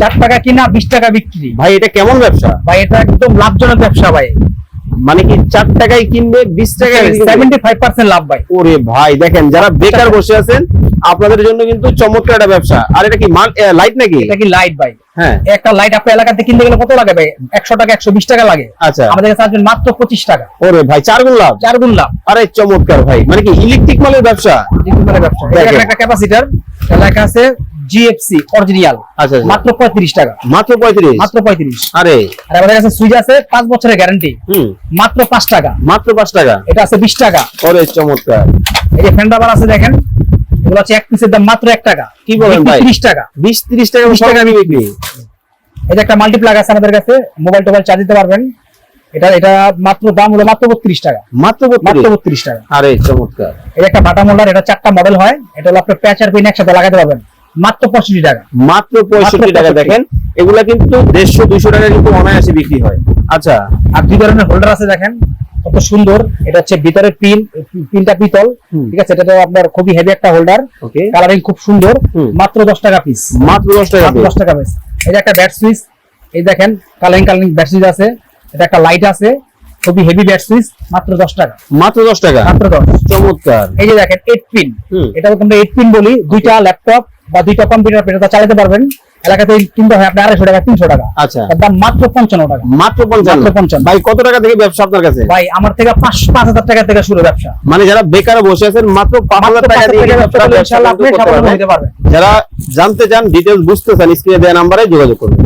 চার টাকা কিনা বিশ টাকা বিক্রি। ভাই এটা কেমন ব্যবসা? ভাই এটা একদম লাভজনক ব্যবসা ভাই। মানে কি চার টাকায় কিনবে বিশ টাকায় সেভেন্টি ফাইভ পার্সেন্ট লাভ ভাই। ওরে ভাই দেখেন যারা বেকার বসে আছেন আপনাদের জন্য কিন্তু চমৎকার একটা ব্যবসা। আর এটা কি লাইট নাকি? এটা কি লাইট ভাই? হ্যাঁ। একটা লাইট আপনার এলাকাতে কিনতে গেলে কত লাগে ভাই? একশো টাকা একশো বিশ টাকা লাগে। আচ্ছা। আমাদের কাছে আসবেন মাত্র পঁচিশ টাকা। ওরে ভাই চার গুণ লাভ? চার গুণ লাভ। আরে চমৎকার ভাই। মানে কি ইলেকট্রিক মালের ব্যবসা? ডিজিটাল ব্যবসা। এটা একটা ক্যাপাসিটার লেখা আছে জিএফসি অরিজিনাল আচ্ছা আচ্ছা। মাত্র পঁয়ত্রিশ টাকা। মাত্র পঁয়ত্রিশ? মাত্র পঁয়ত্রিশ। আরে। আর আমাদের কাছে সুইচ আছে পাঁচ বছরের গ্যারান্টি হুম। মাত্র পাঁচ টাকা। মাত্র পাঁচ টাকা? এটা আছে বিশ টাকা। ওরে চমৎকার। এই যে ফ্যান রাবার আছে দেখেন এগুলো হচ্ছে এক পিসের দাম মাত্র এক টাকা। কি বলেন ভাই? ত্রিশ টাকা। বিশ ত্রিশ টাকা 30 টাকা সরকারি বিক্রি। যে একটা মাল্টিপ্লাগ আছে আমাদের কাছে মোবাইল টোবাইল চার্জ দিতে পারবেন। এটা এটা মাত্র দাম হলো মাত্র বত্রিশ টাকা। মাত্র মাত্র বত্রিশ টাকা। আরে চমৎকার। যে একটা বাটা মোল্ডার এটা চারটা মডেল হয়। এটা হলো আপনার প্যাচ আর পিন একসাথে লাগাতে পারবেন। মাত্র পঁয়ষট্টি টাকা। মাত্র পঁয়ষট্টি টাকা দেখেন এগুলা কিন্তু দেড়শো দুইশো টাকা কিন্তু অনায়াসে বিক্রি হয়। আচ্ছা। আর দুই ধরনের হোল্ডার আছে দেখেন কত সুন্দর। এটা হচ্ছে ভিতরে পিন পিনটা পিতল। ঠিক আছে? এটা তো আপনার খুবই হেভি একটা হোল্ডার ওকে কালারিং খুব সুন্দর। মাত্র দশ টাকা পিস মাত্র দশ টাকা দশ টাকা পিস যে একটা ব্যাট সুইচ এই দেখেন কালারিং কালারিং ব্যাট সুইচ আছে। এটা একটা লাইট আছে। খুবই হেভি ব্যাট সুইচ মাত্র দশ টাকা। মাত্র দশ টাকা? মাত্র দশ। চমৎকার। এই যে দেখেন এইট পিন হুম। এটা আমরা এইট পিন বলি দুইটা ল্যাপটপ বা দুইটা কম্পিউটার এটা চালাতে পারবেন। এলাকাতে কিনতে হয় আপনার আড়াইশো টাকা তিনশো টাকা। আচ্ছা। দাম মাত্র পঞ্চান্ন টাকা। মাত্র পঞ্চান্ন। 55 ভাই কত টাকা থেকে ব্যবসা আপনার কাছে? ভাই আমার থেকে পাঁচ পাঁচ হাজার টাকা থেকে শুরু ব্যবসা। মানে যারা বেকার বসে আছেন মাত্র পাঁচ হাজার টাকা 5,000 দিয়ে ব্যবসা আপনারা করলে ব্যবসা ইনশাআল্লাহ কিন্তু আপনি করতে সফল পারবেন। হতে পারবেন। যারা জানতে চান ডিটেলস বুঝতে চান স্ক্রিনে দেওয়া নাম্বারে যোগাযোগ করবেন